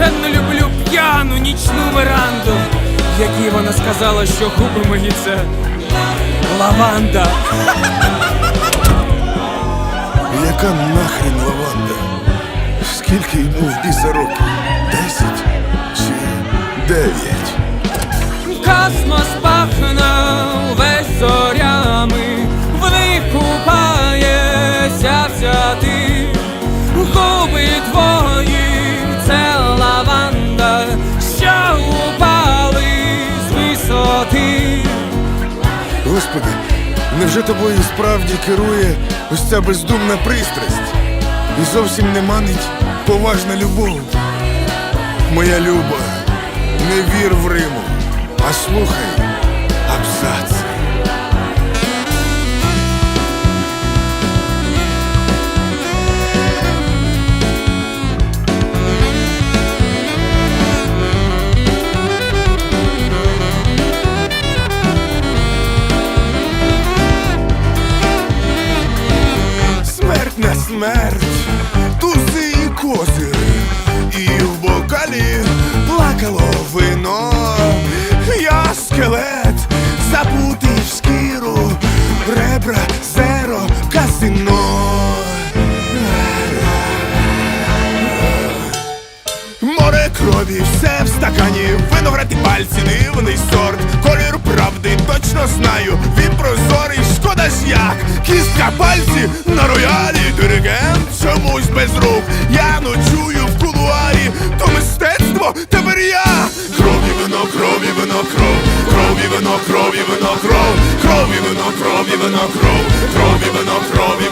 страшенно люблю п'яну нічну веранду, якій вона сказала, що губи мої це лаванда. Яка нахрін лаванда? Скільки йому в біса років? Десять чи дев'ять? Космос пахне весь зорями, в них купаєшся вся ти. Губи твої Господи, невже тобою справді керує ось ця бездумна пристрасть? І зовсім не манить поважна любов. Моя люба, не вір в Риму, а слухай на смерть, тузи і козири, і в бокалі плакало вино. Я скелет, забутий в шкіру, ребра, зеро, казино. Море крові, все в стакані, виноград і пальці, дивний сорт, колір правди точно знаю. Він прозорий, шкода як. Кістка пальці на роялі, диригент чомусь без рук. Я ночую в кулуарі, то мистецтво тепер я. Крові вино, крові вино, кров, крові вино, крові вино, кров, крові вино, крові вино, кров, крові вино, крові